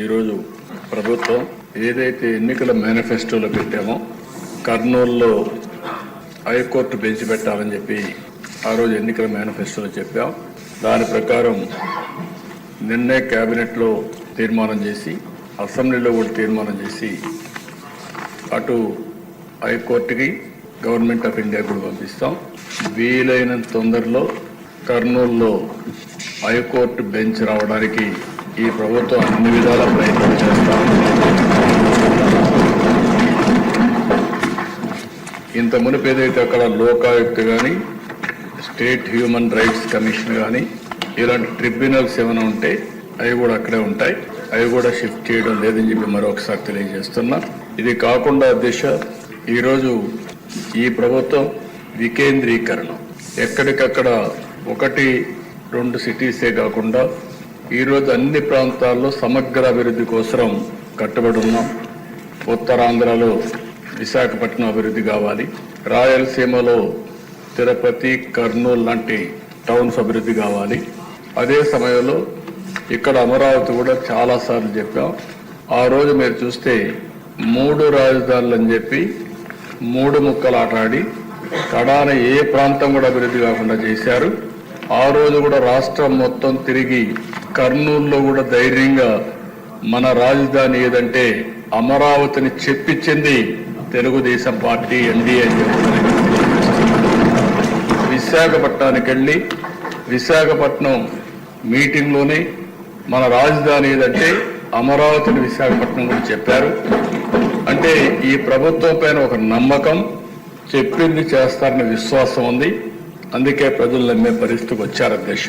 ఈరోజు ప్రభుత్వం ఏదైతే ఎన్నికల మేనిఫెస్టోలో పెట్టామో కర్నూలులో హైకోర్టు బెంచ్ పెట్టాలని చెప్పి ఆ రోజు ఎన్నికల మేనిఫెస్టోలో చెప్పాం. దాని ప్రకారం నిన్నే క్యాబినెట్లో తీర్మానం చేసి అసెంబ్లీలో కూడా తీర్మానం చేసి అటు హైకోర్టుకి గవర్నమెంట్ ఆఫ్ ఇండియా కూడా పంపిస్తాం. వీలైనంత తొందరలో కర్నూలులో హైకోర్టు బెంచ్ రావడానికి ఈ ప్రభుత్వం అన్ని విధాల ప్రయత్నం చేస్తాం ఇంత మునుపు ఏదైతే అక్కడ లోకాయుక్త కానీ స్టేట్ హ్యూమన్ రైట్స్ కమిషన్ కానీ ఇలాంటి ట్రిబ్యునల్స్ ఏమైనా ఉంటే అవి కూడా అక్కడే ఉంటాయి. అవి కూడా షిఫ్ట్ చేయడం లేదని చెప్పి మరొకసారి తెలియజేస్తున్నా. ఇది కాకుండా దిశ ఈరోజు ఈ ప్రభుత్వం వికేంద్రీకరణ. ఎక్కడికక్కడ ఒకటి రెండు సిటీసే కాకుండా ఈరోజు అన్ని ప్రాంతాల్లో సమగ్ర అభివృద్ధి కోసం కట్టుబడి ఉన్నాం. ఉత్తరాంధ్రలో విశాఖపట్నం అభివృద్ధి కావాలి. రాయలసీమలో తిరుపతి కర్నూలు లాంటి టౌన్స్ అభివృద్ధి కావాలి. అదే సమయంలో ఇక్కడ అమరావతి కూడా చాలాసార్లు చెప్పాం. ఆ రోజు మీరు చూస్తే మూడు రాజధానులు అని చెప్పి మూడు ముక్కలు ఆటాడి కడాన ఏ ప్రాంతం కూడా అభివృద్ధి కాకుండా చేశారు. ఆ రోజు కూడా రాష్ట్రం మొత్తం తిరిగి కర్నూలులో కూడా ధైర్యంగా మన రాజధాని ఏదంటే అమరావతిని చెప్పించింది తెలుగుదేశం పార్టీ ఎన్డీఏ విశాఖపట్నానికి వెళ్ళి విశాఖపట్నం మీటింగ్లోనే మన రాజధాని ఏదంటే అమరావతిని విశాఖపట్నం కూడా చెప్పారు. అంటే ఈ ప్రభుత్వం పైన ఒక నమ్మకం చెప్పింది చేస్తారనే విశ్వాసం ఉంది. అందుకే ప్రజలు నమ్మే పరిస్థితికి వచ్చారు అధ్యక్ష.